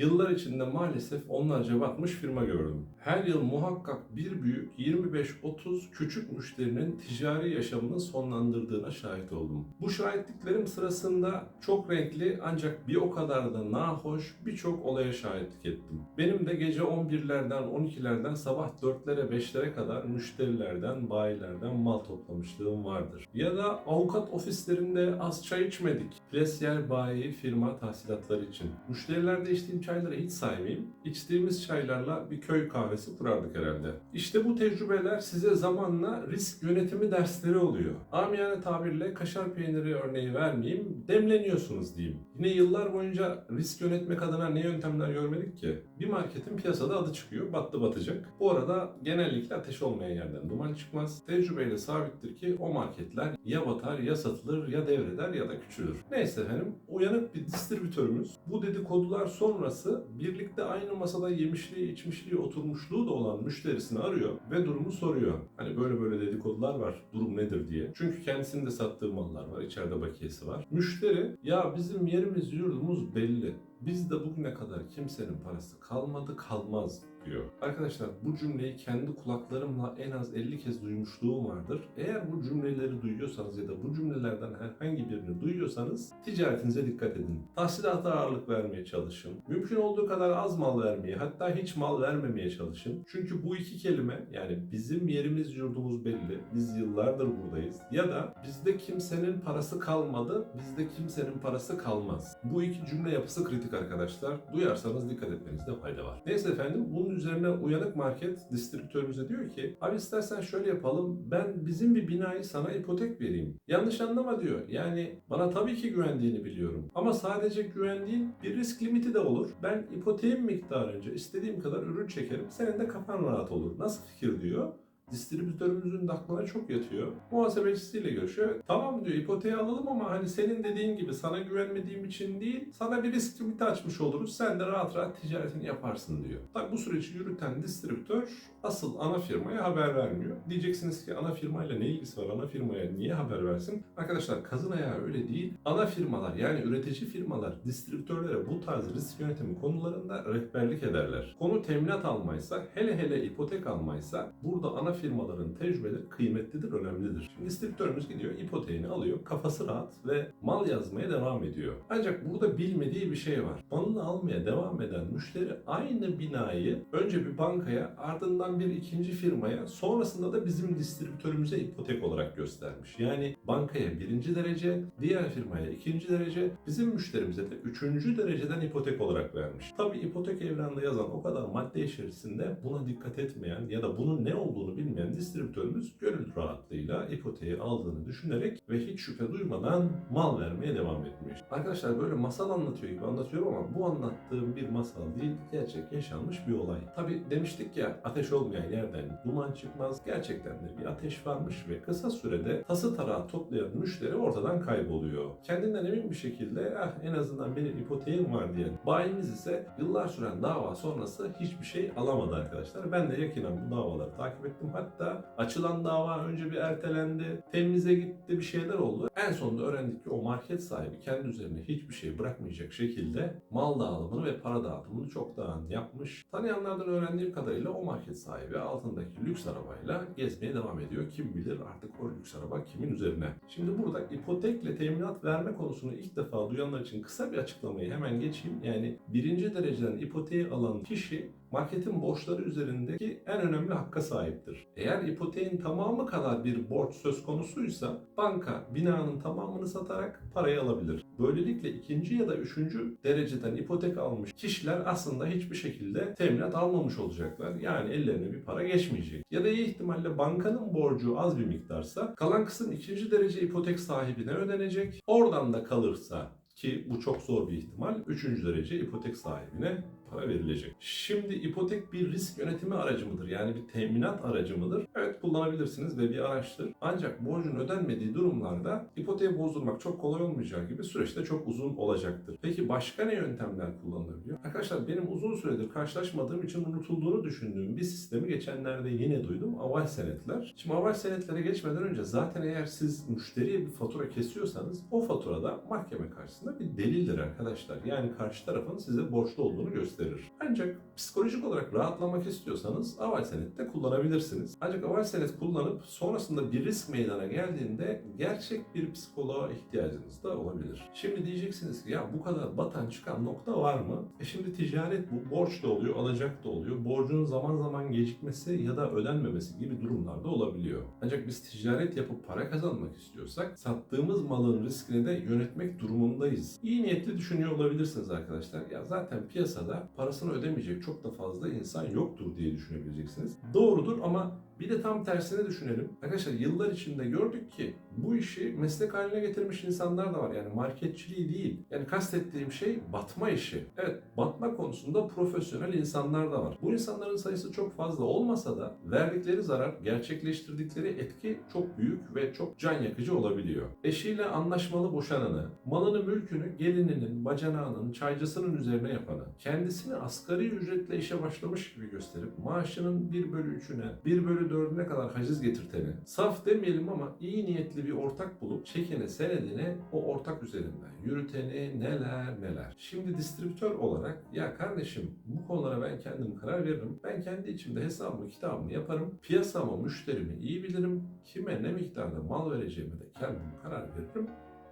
Yıllar içinde maalesef onlarca batmış firma gördüm. Her yıl muhakkak bir büyük 25-30 küçük müşterinin ticari yaşamını sonlandırdığına şahit oldum. Bu şahitliklerim sırasında çok renkli ancak bir o kadar da nahoş birçok olaya şahitlik ettim. Benim de gece 11'lerden 12'lerden sabah 4'lere 5'lere kadar müşterilerden, bayilerden mal toplamışlığım vardır. Ya da avukat ofislerinde az çay içmedik. Plesiyer bayi firma tahsilatları için. Müşterilerde içtiğim çayları hiç saymayayım. İçtiğimiz çaylarla bir köy kahvesi kurardık herhalde. İşte bu tecrübeler size zamanla risk yönetimi dersleri oluyor. Amiyane tabirle kaşar peyniri örneği vermeyeyim, demleniyorsunuz diyeyim. Yine yıllar boyunca risk yönetmek adına ne yöntemler görmedik ki? Bir marketin piyasada adı çıkıyor, battı batacak. Bu arada genellikle ateş olmayan yerden duman çıkmaz. Tecrübeyle sabittir ki o marketler ya batar ya satılır ya devreder ya da küçülür. Neyse efendim uyanık bir distribütörümüz bu dedikodular sonrası birlikte aynı masada yemişliği içmişliği oturmuşluğu da olan müşterisini arıyor ve durumu soruyor. Hani böyle böyle dedikodular var durum nedir diye. Çünkü kendisinin de sattığı mallar var içeride bakiyesi var. Müşteri ya bizim yerimiz yurdumuz belli. Bizde bugüne kadar kimsenin parası kalmadı kalmaz diyor. Arkadaşlar bu cümleyi kendi kulaklarımla en az 50 kez duymuşluğum vardır. Eğer bu cümleleri duyuyorsanız ya da bu cümlelerden herhangi birini duyuyorsanız ticaretinize dikkat edin. Tahsilata ağırlık vermeye çalışın. Mümkün olduğu kadar az mal vermeye hatta hiç mal vermemeye çalışın. Çünkü bu iki kelime yani bizim yerimiz yurdumuz belli. Biz yıllardır buradayız. Ya da bizde kimsenin parası kalmadı. Bizde kimsenin parası kalmaz. Bu iki cümle yapısı kritik arkadaşlar. Duyarsanız dikkat etmenizde fayda var. Neyse efendim bunun üzerine uyanık market distribütörümüze diyor ki abi istersen şöyle yapalım ben bizim bir binayı sana ipotek vereyim. Yanlış anlama diyor. Yani bana tabii ki güvendiğini biliyorum. Ama sadece güvendiğin bir risk limiti de olur. Ben ipoteğin miktarınca istediğim kadar ürün çekerim. Senin de kafan rahat olur. Nasıl fikir diyor. Distribütörümüzün de aklına çok yatıyor. Muhasebecisiyle görüşüyor. Tamam diyor ipoteği alalım ama hani senin dediğin gibi sana güvenmediğim için değil sana bir risk limiti açmış oluruz. Sen de rahat rahat ticaretini yaparsın diyor. Tabi bu süreci yürüten distribütör asıl ana firmaya haber vermiyor. Diyeceksiniz ki ana firmayla ne ilgisi var? Ana firmaya niye haber versin? Arkadaşlar kazın ayağı öyle değil. Ana firmalar yani üretici firmalar distribütörlere bu tarz risk yönetimi konularında rehberlik ederler. Konu teminat almaysa hele hele ipotek almaysa burada ana firmaların tecrübeleri kıymetlidir, önemlidir. Şimdi distribütörümüz gidiyor, ipoteğini alıyor, kafası rahat ve mal yazmaya devam ediyor. Ancak burada bilmediği bir şey var. Malını almaya devam eden müşteri aynı binayı önce bir bankaya, ardından bir ikinci firmaya, sonrasında da bizim distribütörümüze ipotek olarak göstermiş. Yani bankaya birinci derece, diğer firmaya ikinci derece, bizim müşterimize de üçüncü dereceden ipotek olarak vermiş. Tabi ipotek evranda yazan o kadar madde içerisinde buna dikkat etmeyen ya da bunun ne olduğunu bilmeyen distribütörümüz gönül rahatlığıyla ipoteği aldığını düşünerek ve hiç şüphe duymadan mal vermeye devam etmiş. Arkadaşlar böyle masal anlatıyor gibi anlatıyorum ama bu anlattığım bir masal değil, gerçek yaşanmış bir olay. Tabi demiştik ya ateş olmayan yerden duman çıkmaz. Gerçekten de bir ateş varmış ve kısa sürede tası tarağı toplayan müşteri ortadan kayboluyor. Kendinden emin bir şekilde ah en azından benim ipoteğim var diyen bayimiz ise yıllar süren dava sonrası hiçbir şey alamadı arkadaşlar. Ben de yakinen bu davaları takip ettim. Hatta açılan dava önce bir ertelendi, temize gitti bir şeyler oldu. En sonunda öğrendik ki o market sahibi kendi üzerine hiçbir şey bırakmayacak şekilde mal dağılımını ve para dağıtımını çoktan yapmış. Tanıyanlardan öğrendiğim kadarıyla o market sahibi altındaki lüks arabayla gezmeye devam ediyor. Kim bilir artık o lüks araba kimin üzerine. Şimdi burada ipotekle teminat verme konusunu ilk defa duyanlar için kısa bir açıklamayı hemen geçeyim. Yani birinci dereceden ipoteği alan kişi marketin borçları üzerindeki en önemli hakka sahiptir. Eğer ipoteğin tamamı kadar bir borç söz konusuysa banka binanın tamamını satarak parayı alabilir. Böylelikle ikinci ya da üçüncü dereceden ipotek almış kişiler aslında hiçbir şekilde teminat almamış olacaklar. Yani ellerine bir para geçmeyecek. Ya da iyi ihtimalle bankanın borcu az bir miktarsa kalan kısım ikinci derece ipotek sahibine ödenecek. Oradan da kalırsa ki bu çok zor bir ihtimal. Üçüncü derece ipotek sahibine para verilecek. Şimdi ipotek bir risk yönetimi aracı mıdır? Yani bir teminat aracı mıdır? Evet kullanabilirsiniz ve bir araçtır. Ancak borcun ödenmediği durumlarda ipoteği bozdurmak çok kolay olmayacağı gibi süreçte çok uzun olacaktır. Peki başka ne yöntemler kullanılabiliyor? Arkadaşlar benim uzun süredir karşılaşmadığım için unutulduğunu düşündüğüm bir sistemi geçenlerde yine duydum. Aval senetler. Şimdi aval senetlere geçmeden önce zaten eğer siz müşteriye bir fatura kesiyorsanız o faturada mahkeme karşısında bir delildir arkadaşlar. Yani karşı tarafın size borçlu olduğunu gösterir. Ancak psikolojik olarak rahatlamak istiyorsanız aval senet de kullanabilirsiniz. Ancak aval senet kullanıp sonrasında bir risk meydana geldiğinde gerçek bir psikoloğa ihtiyacınız da olabilir. Şimdi diyeceksiniz ki ya bu kadar batan çıkan nokta var mı? E şimdi ticaret bu. Borç da oluyor, alacak da oluyor. Borcun zaman zaman gecikmesi ya da ödenmemesi gibi durumlarda olabiliyor. Ancak biz ticaret yapıp para kazanmak istiyorsak sattığımız malın riskini de yönetmek durumundayız. İyi niyetli düşünüyor olabilirsiniz arkadaşlar. Ya zaten piyasada parasını ödemeyecek çok da fazla insan yoktur diye düşünebileceksiniz. Doğrudur ama bir de tam tersini düşünelim. Arkadaşlar yıllar içinde gördük ki bu işi meslek haline getirmiş insanlar da var. Yani marketçiliği değil. Yani kastettiğim şey batma işi. Evet batma konusunda profesyonel insanlar da var. Bu insanların sayısı çok fazla olmasa da verdikleri zarar, gerçekleştirdikleri etki çok büyük ve çok can yakıcı olabiliyor. Eşiyle anlaşmalı boşananı, malını mülkünü gelininin, bacanağının, çaycısının üzerine yapanı, kendisini asgari ücretle işe başlamış gibi gösterip maaşının 1 bölü 3'üne, 1 bölü 4'üne kadar haciz getirteni, saf demeyelim ama iyi niyetli bir ortak bulup çekene senedine o ortak üzerinden yürüteni neler neler. Şimdi distribütör olarak ya kardeşim bu konulara ben kendim karar veririm. Ben kendi içimde hesabımı kitabımı yaparım. Piyasama müşterimi iyi bilirim. Kime ne miktarda mal vereceğime de kendim karar veririm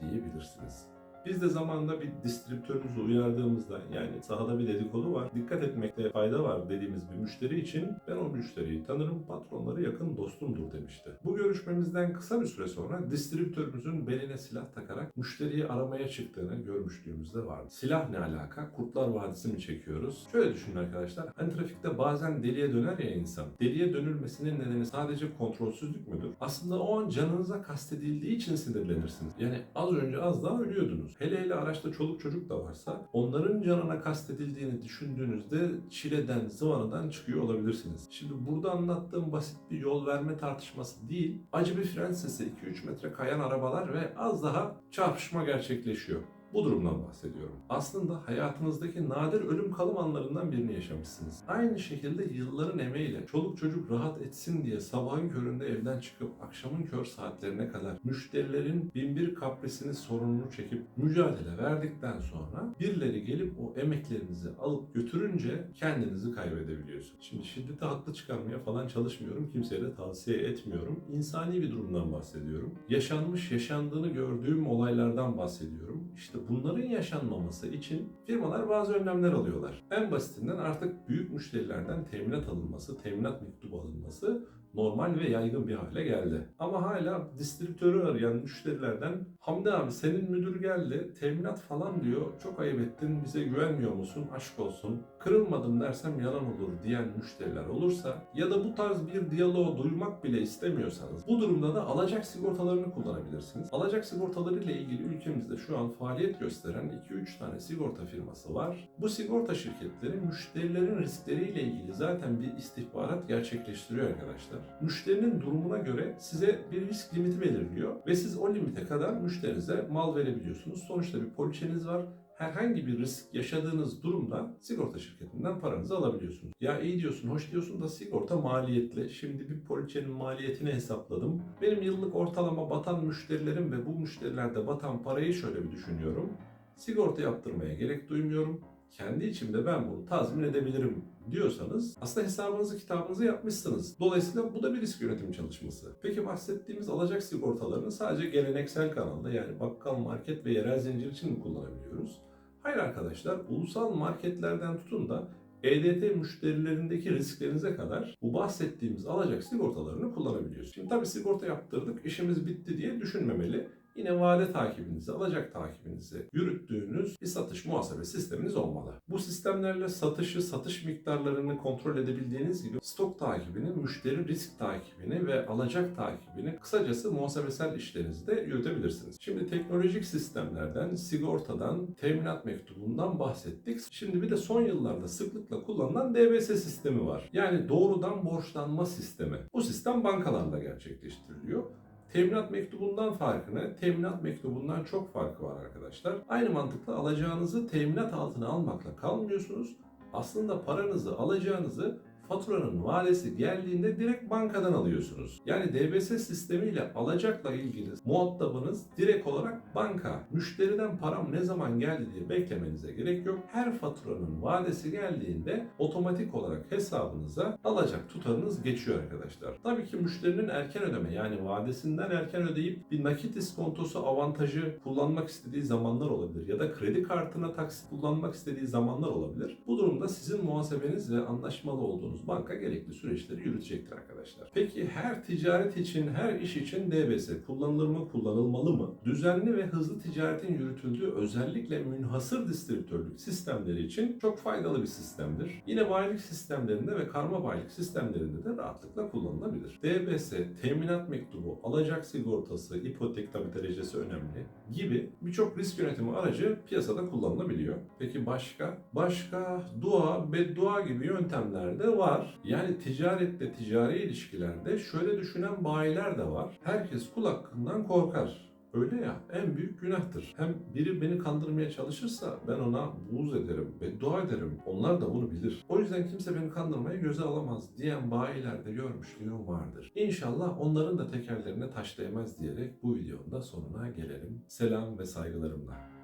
diyebilirsiniz. Biz de zamanında bir distribütörümüzü uyardığımızda yani sahada bir dedikodu var, dikkat etmekte fayda var dediğimiz bir müşteri için ben o müşteriyi tanırım, patronları yakın dostumdur demişti. Bu görüşmemizden kısa bir süre sonra distribütörümüzün beline silah takarak müşteriyi aramaya çıktığını görmüşlüğümüzde vardı. Silah ne alaka? Kurtlar Vadisi mi çekiyoruz? Şöyle düşünün arkadaşlar. Hani trafikte bazen deliye döner ya insan. Deliye dönülmesinin nedeni sadece kontrolsüzlük müdür? Aslında o an canınıza kastedildiği için sinirlenirsiniz. Yani az önce az daha ölüyordunuz. Hele hele araçta çoluk çocuk da varsa onların canına kastedildiğini düşündüğünüzde çileden, zıvanadan çıkıyor olabilirsiniz. Şimdi burada anlattığım basit bir yol verme tartışması değil, acı bir fren sesi, 2-3 metre kayan arabalar ve az daha çarpışma gerçekleşiyor. Bu durumdan bahsediyorum. Aslında hayatınızdaki nadir ölüm kalım anlarından birini yaşamışsınız. Aynı şekilde yılların emeğiyle çoluk çocuk rahat etsin diye sabahın köründe evden çıkıp akşamın kör saatlerine kadar müşterilerin binbir kaprisini sorununu çekip mücadele verdikten sonra birileri gelip o emeklerinizi alıp götürünce kendinizi kaybedebiliyorsunuz. Şimdi şiddete haklı çıkarmaya falan çalışmıyorum. Kimseye de tavsiye etmiyorum. İnsani bir durumdan bahsediyorum. Yaşanmış, yaşandığını gördüğüm olaylardan bahsediyorum. İşte bunların yaşanmaması için firmalar bazı önlemler alıyorlar. En basitinden artık büyük müşterilerden teminat alınması, teminat mektubu alınması normal ve yaygın bir hale geldi. Ama hala distribütörü arayan müşterilerden Hamdi abi senin müdür geldi teminat falan diyor çok ayıp ettin bize güvenmiyor musun aşk olsun kırılmadım dersem yalan olur diyen müşteriler olursa ya da bu tarz bir diyaloğu duymak bile istemiyorsanız bu durumda da alacak sigortalarını kullanabilirsiniz. Alacak sigortaları ile ilgili ülkemizde şu an faaliyet gösteren 2-3 tane sigorta firması var. Bu sigorta şirketleri müşterilerin riskleriyle ilgili zaten bir istihbarat gerçekleştiriyor arkadaşlar. Müşterinin durumuna göre size bir risk limiti belirliyor ve siz o limite kadar müşterinize mal verebiliyorsunuz. Sonuçta bir poliçeniz var herhangi bir risk yaşadığınız durumda sigorta şirketinden paranızı alabiliyorsunuz. Ya iyi diyorsun, hoş diyorsun da sigorta maliyetli. Şimdi bir poliçenin maliyetini hesapladım. Benim yıllık ortalama batan müşterilerim ve bu müşterilerde batan parayı şöyle bir düşünüyorum. Sigorta yaptırmaya gerek duymuyorum. Kendi içimde ben bunu tazmin edebilirim diyorsanız aslında hesabınızı kitabınızı yapmışsınız. Dolayısıyla bu da bir risk yönetim çalışması. Peki bahsettiğimiz alacak sigortalarını sadece geleneksel kanalda yani bakkal, market ve yerel zincir için mi kullanabiliyoruz? Hayır arkadaşlar, ulusal marketlerden tutun da EDT müşterilerindeki risklerinize kadar bu bahsettiğimiz alacak sigortalarını kullanabiliyorsunuz. Şimdi tabii sigorta yaptırdık, işimiz bitti diye düşünmemeli. Yine vade takibinizi, alacak takibinizi yürüttüğünüz bir satış muhasebe sisteminiz olmalı. Bu sistemlerle satışı, satış miktarlarını kontrol edebildiğiniz gibi stok takibini, müşteri risk takibini ve alacak takibini kısacası muhasebesel işlerinizi de yürütebilirsiniz. Şimdi teknolojik sistemlerden, sigortadan, teminat mektubundan bahsettik. Şimdi bir de son yıllarda sıklıkla kullanılan DBS sistemi var. Yani doğrudan borçlanma sistemi. Bu sistem bankalarla gerçekleştiriliyor. Teminat mektubundan farkı ne? Teminat mektubundan çok farkı var arkadaşlar. Aynı mantıkla alacağınızı teminat altına almakla kalmıyorsunuz. Aslında paranızı alacağınızı faturanın vadesi geldiğinde direkt bankadan alıyorsunuz. Yani DBS sistemiyle alacakla ilgili muhatabınız direkt olarak banka. Müşteriden param ne zaman geldi diye beklemenize gerek yok. Her faturanın vadesi geldiğinde otomatik olarak hesabınıza alacak tutarınız geçiyor arkadaşlar. Tabii ki müşterinin erken ödeme yani vadesinden erken ödeyip bir nakit iskontosu avantajı kullanmak istediği zamanlar olabilir ya da kredi kartına taksit kullanmak istediği zamanlar olabilir. Bu durumda sizin muhasebeniz ve anlaşmalı olduğunuz banka gerekli süreçleri yürütecektir arkadaşlar. Peki her ticaret için, her iş için DBS kullanılır mı, kullanılmalı mı? Düzenli ve hızlı ticaretin yürütüldüğü özellikle münhasır distribütörlük sistemleri için çok faydalı bir sistemdir. Yine bayilik sistemlerinde ve karma bayilik sistemlerinde de rahatlıkla kullanılabilir. DBS, teminat mektubu, alacak sigortası, ipotek tabi derecesi önemli gibi birçok risk yönetimi aracı piyasada kullanılabiliyor. Peki başka? Başka dua, beddua gibi yöntemler de var. Yani ticarette, ticari ilişkilerde şöyle düşünen bayiler de var. Herkes kul hakkından korkar. Öyle ya en büyük günahtır. Hem biri beni kandırmaya çalışırsa ben ona buğz ederim, beddua ederim. Onlar da bunu bilir. O yüzden kimse beni kandırmayı göze alamaz diyen bayilerde görmüşlüğüm vardır. İnşallah onların da tekerlerine taş değmez diyerek bu videonun da sonuna gelelim. Selam ve saygılarımla.